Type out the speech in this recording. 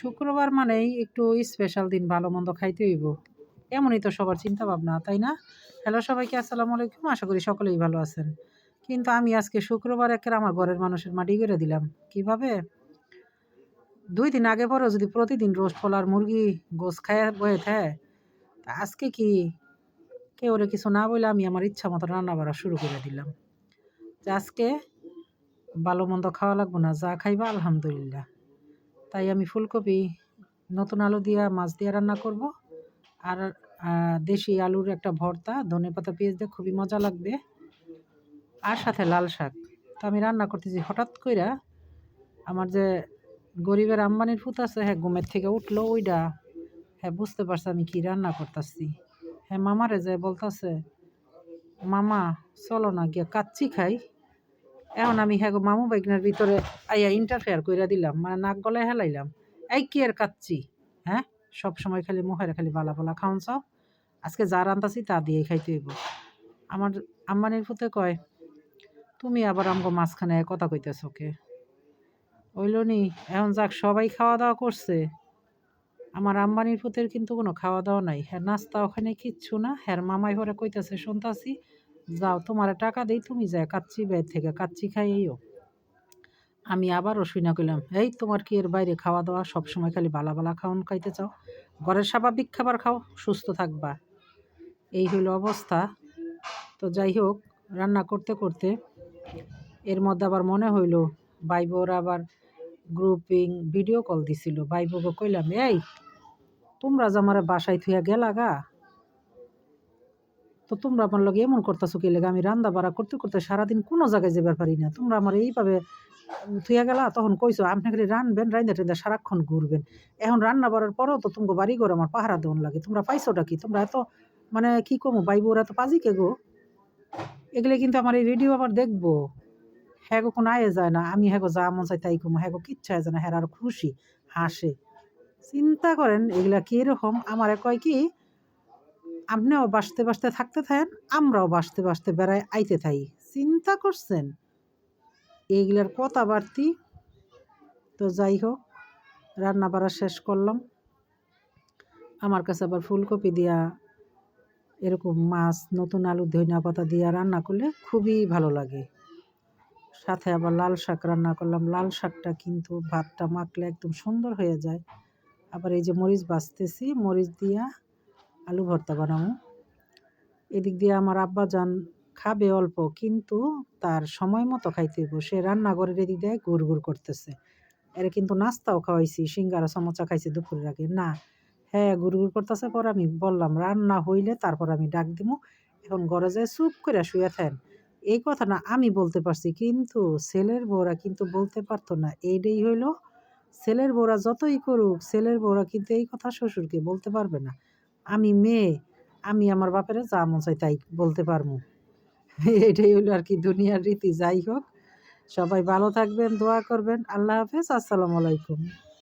শুক্রবার মানেই একটু স্পেশাল দিন, ভালো মন্দ খাইতে হইব। এমনই তো সবার চিন্তা ভাবনা তাই না? হ্যালো সবাইকে, আসসালামু আলাইকুম। আশা করি সকলেই ভালো আছেন। কিন্তু আমি আজকে শুক্রবার একের আমার ঘরের মানুষের মাটি করে দিলাম। কীভাবে? দুই দিন আগে পরেও যদি প্রতিদিন রোস্ট ফলার মুরগি, গোস খায়, বয়ে থাকে তা আজকে কি কেউ কিছু না বলে আমি আমার ইচ্ছা মতো রান্না বাড়া শুরু করে দিলাম। যে আজকে ভালো মন্দ খাওয়া লাগবো না, যা খাইবা আলহামদুলিল্লাহ। তাই আমি ফুলকপি, নতুন আলু দিয়া মাছ দিয়ে রান্না করব। আর দেশি আলুর একটা ভর্তা, ধনে পাতা, পেঁয়াজ দিয়ে খুবই মজা লাগবে। আর সাথে লাল শাক। তো আমি রান্না করতেছি, হঠাৎ কইরা আমার যে গরিবের আম্বানির ফুত আছে হ্যাঁ ঘুমের থেকে উঠল ওইটা হ্যাঁ বুঝতে পারছে আমি কি রান্না করতেছি। হ্যাঁ মামারে যে বলতাছে, মামা, চলো না গিয়া কাচ্চি খাই। এখন আমি হ্যাঁ মামু বাইকনার ভিতরে আইয়া ইন্টারফেয়ার কইরা দিলাম মানে নাক গলায় হেলাইলাম। এই কি আর কাচ্ছি হ্যাঁ? সব সময় খালি মুখের খালি বালা বালা চাও আজকে যা রান্তাছি তা দিয়ে খাইতে হইব। আমার আম্বানির ফুতে কয়, তুমি আবার আমগো মাঝখানে কথা কইতেছ কে? হইল নি, এখন যাক, সবাই খাওয়া দাওয়া করছে। আমার আম্বানির পুতের কিন্তু কোনো খাওয়া দাওয়া নাই। হ্যাঁ নাস্তা ওখানে কিচ্ছু না। হ্যাঁ মামাই ঘরে কইতেছে, শুনতাছি যাও, তোমার টাকা দেই, তুমি যাই কাচ্চি বের থেকে কাচ্চি খাইও আমি আবারও শুনে কইলাম এই, তোমার কি এর বাইরে খাওয়া দাওয়া? সব সময় খালি বালা বালা খাওয়ান খাইতে চাও? ঘরের স্বাভাবিক খাবার খাও, সুস্থ থাকবা। এই হইল অবস্থা। তো যাই হোক, রান্না করতে করতে এর মধ্যে আবার মনে হইল বাইবোর আবার গ্রুপিং ভিডিও কল দিছিল। বাইবোকে কইলাম, এই, তোমরা যে আমার বাসায় থুয়া গেলা গা? তো তোমরা আমার লগে এমন করতেছো কি লেগে? আমি রান্না বাড়া করতে করতে সারাদিন কোনো জায়গায় যেবার পারি না। তোমরা আমার এইভাবে থুয়া গেলা, তখন কইছো আপনি খালি রানবেন, রাইন্দা টাইন্দা সারাক্ষণ ঘুরবেন। এখন রান্না বাড়ার পরেও তো তোমাকে বাড়ি ঘর আমার পাহারা দেওয়ান লাগে। তোমরা পাইছোটা কি? তোমরা এত মানে কি কমো বাইবো ওরা তো পাজি কে গো? এগুলো কিন্তু আমার এই ভিডিও আবার দেখব। হ্যাঁ গো, কোনো আয়ে যায় না। আমি হ্যাঁ গো, যা মন চাই তাই কমো। হ্যাঁ গো, কিচ্ছা যায় না। হ্যাঁ আর খুশি, হাসে। চিন্তা করেন, এগুলা কীরকম? আমার কয় কি আপনিও বাঁচতে বাসতে থাকতে থাকেন, আমরাও বাঁচতে বাঁচতে বেড়ায় আইতে থাই। চিন্তা করছেন? এইগুলার কথা বাড়তি তো যাই হোক রান্না বাড়া শেষ করলাম। আমার কাছে আবার ফুলকপি দিয়া, এরকম মাছ, নতুন আলু ধনিয়া পাতা দিয়া রান্না করলে খুবই ভালো লাগে। সাথে আবার লাল শাক রান্না করলাম। লাল শাকটা কিন্তু ভাতটা মাখলে একদম সুন্দর হয়ে যায়। আবার এই যে মরিচ বাছতেছি মরিচ দিয়া আলু ভর্তা বানাবো। এদিক দিয়ে আমার আব্বা যান খাবে অল্প, কিন্তু তার সময় মতো খাইতে হইব। সে রান্নাঘরের এদিক দিয়ে গুড় গুড় করতেছে। এর কিন্তু নাস্তাও খাওয়াইছি, সিঙ্গারা সমোচা খাইছি দুপুরের আগে। না হ্যাঁ গুড় গুড় করতেছে, পর আমি বললাম, রান্না হইলে তারপর আমি ডাক দিব এখন ঘরে যায় চুপ করে শুয়ে থাকেন। এই কথা না আমি বলতে পারছি, কিন্তু ছেলের বউরা কিন্তু বলতে পারতো না। এইটাই হইল, ছেলের বউরা যতই করুক, ছেলের বউরা কিন্তু এই কথা শ্বশুরকে বলতে পারবে না। আমি মেয়ে, আমি আমার বাপেরা যা মন চাই তাই বলতে পারব। এটাই হলো আর কি দুনিয়ার রীতি। যাই হোক, সবাই ভালো থাকবেন, দোয়া করবেন। আল্লাহ হাফেজ, আসসালামু আলাইকুম।